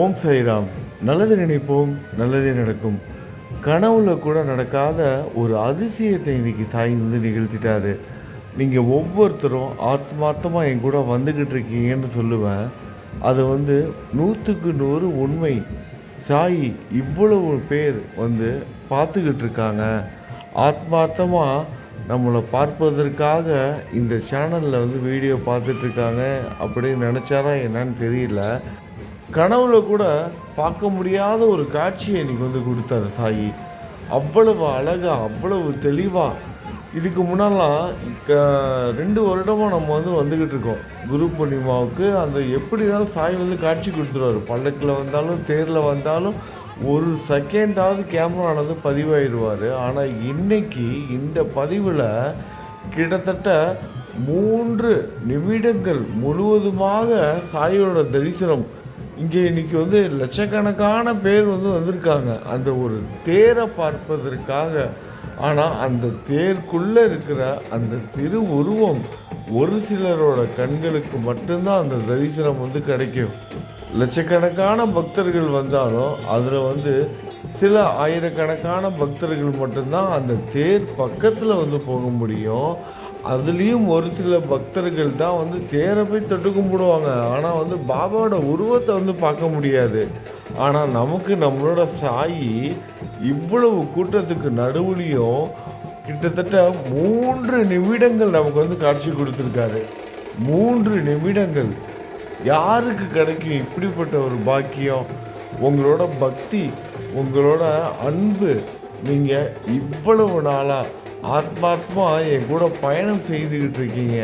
ஓம் சைராம் நல்லது நினைப்போம் நல்லதே நடக்கும். கனவுல கூட நடக்காத ஒரு அதிசயத்தை இன்றைக்கி சாய் வந்து நிகழ்த்திட்டாரு. நீங்கள் ஒவ்வொருத்தரும் ஆத்மார்த்தமாக என் கூட வந்துக்கிட்டு இருக்கீங்கன்னு சொல்லுவேன். அது வந்து நூற்றுக்கு நூறு உண்மை சாய் இவ்வளவு பேர் வந்து பார்த்துக்கிட்டு இருக்காங்க. ஆத்மார்த்தமாக நம்மளை பார்ப்பதற்காக இந்த சேனலில் வந்து வீடியோ பார்த்துட்ருக்காங்க அப்படின்னு நினச்சாரா என்னன்னு தெரியல. கனவுல கூட பார்க்க முடியாத ஒரு காட்சியை இன்னைக்கு வந்து கொடுத்தாரு சாயி. அவ்வளவு அழகா அவ்வளவு தெளிவாக இதுக்கு முன்னாலாம் க- ரெண்டு வருடமாக நம்ம வந்து வந்துக்கிட்டு இருக்கோம். குரு பூர்ணிமாவுக்கு அந்த எப்படி இருந்தாலும் சாய் வந்து காட்சி கொடுத்துருவாரு. பல்லக்கில் வந்தாலும் தேரில் வந்தாலும் ஒரு செகண்டாவது கேமரானது பதிவாயிடுவார் ஆனால் இன்றைக்கி இந்த பதிவில் கிட்டத்தட்ட மூன்று நிமிடங்கள் முழுவதுமாக சாயோட தரிசனம் இங்கே இன்றைக்கி வந்து லட்சக்கணக்கான பேர் வந்து வந்திருக்காங்க. அந்த ஒரு தேரை பார்ப்பதற்காக. ஆனால் அந்த தேருக்குள்ளே இருக்கிற அந்த திரு உருவம் ஒரு சிலரோட கண்களுக்கு மட்டும்தான் அந்த தரிசனம் வந்து கிடைக்கும். லட்சக்கணக்கான பக்தர்கள் வந்தாலும் அதில் வந்து சில ஆயிரக்கணக்கான பக்தர்கள் மட்டும்தான் அந்த தேர் பக்கத்தில் வந்து போக முடியும். அதுலேயும் ஒரு சில பக்தர்கள் தான் வந்து தேரை போய் தொட்டு கும்பிடுவாங்க. ஆனால் வந்து பாபாவோட உருவத்தை வந்து பார்க்க முடியாது. ஆனால் நமக்கு நம்மளோட சாயி இவ்வளவு கூட்டத்துக்கு நடுவுலையும் கிட்டத்தட்ட மூன்று நிமிடங்கள் நமக்கு வந்து காட்சி கொடுத்துருக்காரு. மூன்று நிமிடங்கள். யாருக்கு கிடைக்கும் இப்படிப்பட்ட ஒரு பாக்கியம்? உங்களோட பக்தி உங்களோட அன்பு நீங்கள் இவ்வளவு நாளாக ஆத்மார்த்தமாக என் கூட பயணம் செய்துக்கிட்டு இருக்கீங்க.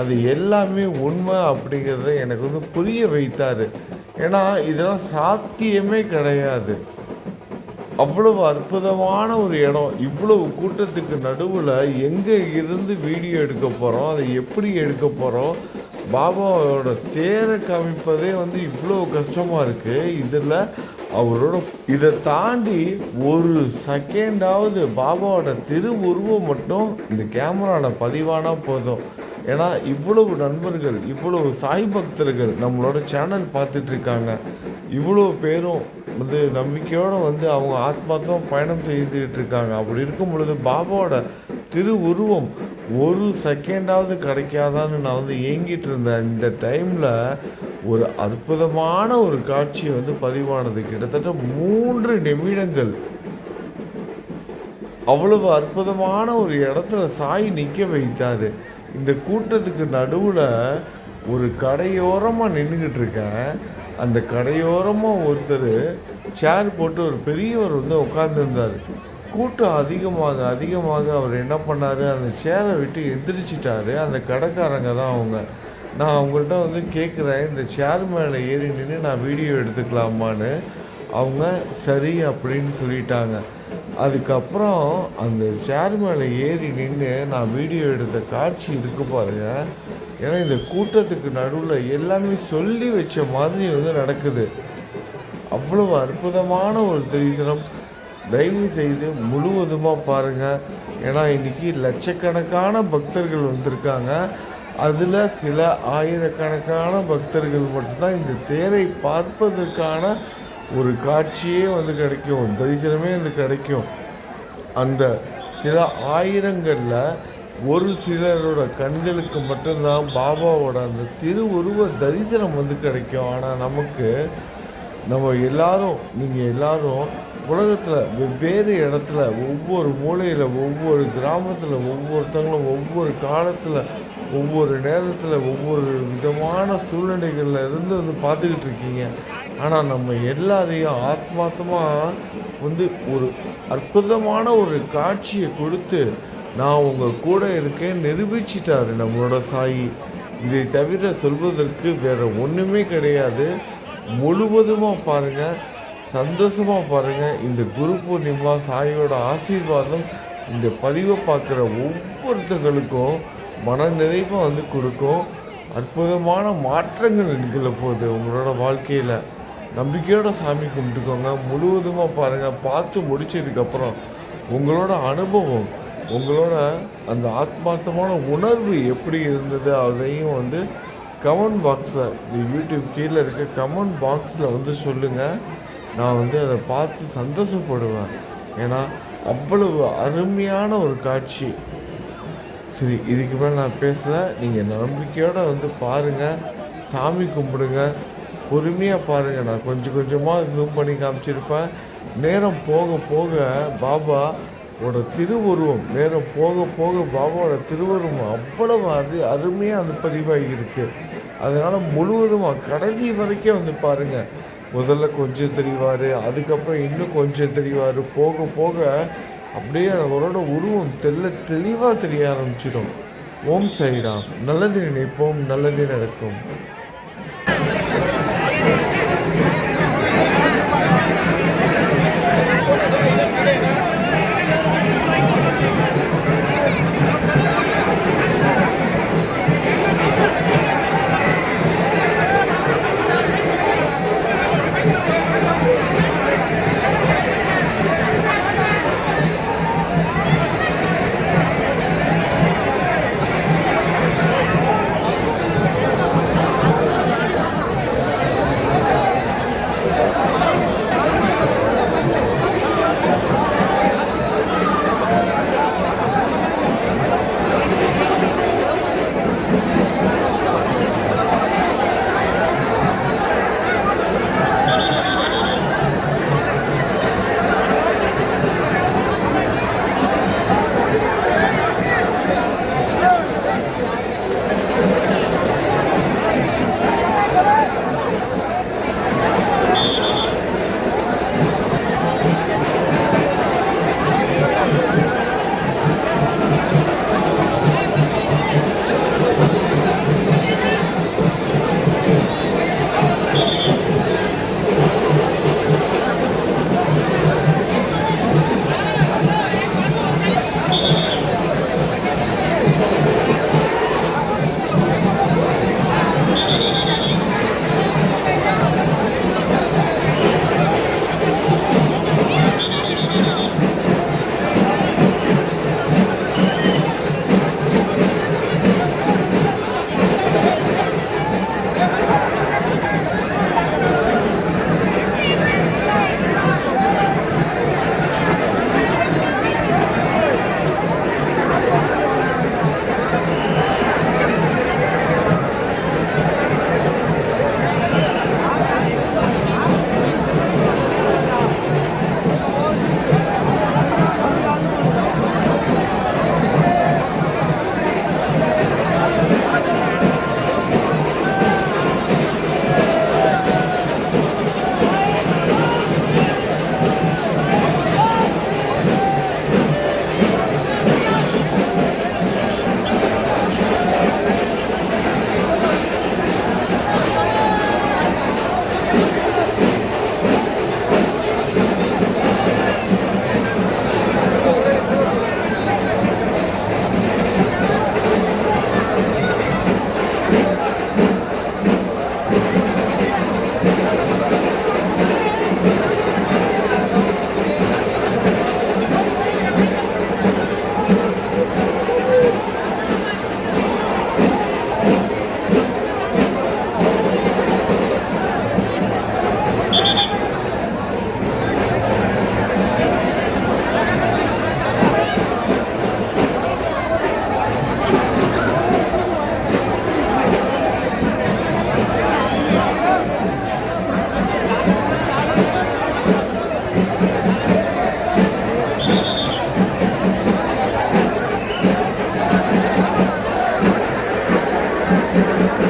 அது எல்லாமே உண்மை அப்படிங்கிறத எனக்கு வந்து புரிய வைத்தார். ஏன்னா இதெல்லாம் சாத்தியமே கிடையாது. அவ்வளவு அற்புதமான ஒரு இடம். இவ்வளவு கூட்டத்துக்கு நடுவில் எங்கே இருந்து வீடியோ எடுக்க போகிறோம் அதை எப்படி எடுக்க போகிறோம் பாபாவோட தேரை காமிப்பதே வந்து இவ்வளோ கஷ்டமாக இருக்குது இதில் அவரோட இதை தாண்டி ஒரு செகண்டாவது பாபாவோட திருவுருவம் மட்டும் இந்த கேமராவில் பதிவானா போதும். ஏன்னா இவ்வளவு நண்பர்கள் இவ்வளவு சாய் பக்தர்கள் நம்மளோட சேனல் பார்த்துட்டு இருக்காங்க. இவ்வளோ பேரும் வந்து நம்பிக்கையோடு வந்து அவங்க ஆத்மாத்தம் பயணம் செய்துட்டு இருக்காங்க. அப்படி இருக்கும் பொழுது பாபாவோட திரு உருவம் ஒரு செகண்டாவது கிடைக்காதான்னு நான் வந்து ஏங்கிட்டு இருந்தேன். இந்த டைமில் ஒரு அற்புதமான ஒரு காட்சி வந்து பதிவானது. கிட்டத்தட்ட மூன்று நிமிடங்கள். அவ்வளவு அற்புதமான ஒரு இடத்துல சாய் நிற்க வைத்தார். இந்த கூட்டத்துக்கு நடுவில் ஒரு கடையோரமாக நின்றுக்கிட்டு இருக்கேன். அந்த கடையோரமாக ஒருத்தர் சேர் போட்டு ஒரு பெரியவர் வந்து உட்காந்துருந்தார் கூட்டம் அதிகமாக அதிகமாக அவர் என்ன பண்ணார்? அந்த சேரை விட்டு எந்திரிச்சிட்டாரு. அந்த கடைக்காரங்க தான் அவங்க. நான் அவங்கள்ட்ட வந்து கேட்குறேன் இந்த சேர் மேலே ஏறி நின்று நான் வீடியோ எடுத்துக்கலாமான்னு? அவங்க சரி அப்படின்னு சொல்லிட்டாங்க. அதுக்கப்புறம் அந்த சேர் மேலே ஏறி நின்று நான் வீடியோ எடுத்த காட்சி இருக்கு பாருங்க. ஏன்னா இந்த கூட்டத்துக்கு நடுவில் எல்லாமே சொல்லி வச்ச மாதிரி வந்து நடக்குது. அவ்வளவு அற்புதமான ஒரு தரிசனம். தயவு செய்து முழுவதுமாக பாருங்கள் ஏன்னா இன்னைக்கு லட்சக்கணக்கான பக்தர்கள் வந்திருக்காங்க. அதில் சில ஆயிரக்கணக்கான பக்தர்கள் மட்டும்தான் இந்த தேரை பார்ப்பதற்கான ஒரு காட்சியே வந்து கிடைக்கும். தரிசனமே வந்து கிடைக்கும். அந்த சில ஆயிரங்களில் ஒரு சிலரோட கண்களுக்கு மட்டும்தான் பாபாவோட அந்த திருவுருவ தரிசனம் வந்து கிடைக்கும். ஆனால் நமக்கு நம்ம எல்லாரும் நீங்கள் எல்லாரும் உலகத்தில் வெவ்வேறு இடத்துல ஒவ்வொரு மூலையில் ஒவ்வொரு கிராமத்தில் ஒவ்வொருத்தங்களும் ஒவ்வொரு காலத்தில் ஒவ்வொரு நேரத்தில் ஒவ்வொரு விதமான சூழ்நிலைகளில் இருந்து வந்து பார்த்துக்கிட்டு இருக்கீங்க. ஆனால் நம்ம எல்லாரையும் ஆத்மார்த்தமாக வந்து ஒரு அற்புதமான ஒரு காட்சியை கொடுத்து நான் உங்கள் கூட இருக்கேன் நிரூபிச்சிட்டாரு நம்மளோட சாயி. இதை தவிர சொல்வதற்கு வேறு ஒன்றுமே கிடையாது. முழுவதுமாக பாருங்கள் சந்தோஷமாக பாருங்கள் இந்த குரு பூர்ணிமா சாயோட ஆசீர்வாதம் இந்த பதிவை பார்க்குற ஒவ்வொருத்தங்களுக்கும் மன வந்து கொடுக்கும். அற்புதமான மாற்றங்கள் நிகழ போகுது உங்களோட வாழ்க்கையில். நம்பிக்கையோட சாமி கும்பிட்டுக்கோங்க. முழுவதுமாக பாருங்கள் பார்த்து முடிச்சதுக்கப்புறம் உங்களோட அனுபவம் உங்களோட அந்த ஆத்மார்த்தமான உணர்வு எப்படி இருந்தது அதையும் வந்து கமெண்ட் பாக்ஸில் இந்த யூடியூப் கீழே இருக்க கமெண்ட் பாக்ஸில் வந்து சொல்லுங்கள் நான் வந்து அதை பார்த்து சந்தோஷப்படுவேன். ஏன்னா அவ்வளவு அருமையான ஒரு காட்சி. சரி இதுக்கு மேலே நான் பேசலை. நீங்கள் நம்பிக்கையோடு வந்து பாருங்கள் சாமி கும்பிடுங்க. பொறுமையாக பாருங்கள் நான் கொஞ்சம் கொஞ்சமாக ஜூம் பண்ணி காமிச்சிருப்பேன். நேரம் போக போக பாபா ஓட திருவுருவம் நேரம் போக போக பாபாவோட திருவுருவம் அவ்வளவு அரு அருமையாக அந்த பதிவாகி இருக்குது அதனால் முழுவதுமாக கடைசி வரைக்கும் வந்து பாருங்கள் முதல்ல கொஞ்சம் தெரிவார் அதுக்கப்புறம் இன்னும் கொஞ்சம் தெரிவார் போக போக அப்படியே அவரோட உருவம் தெல்ல தெளிவாக தெரிய ஆரம்பிச்சிடும். ஓம் சைராம் நல்லது நினைப்போம் நல்லது நடக்கும். Música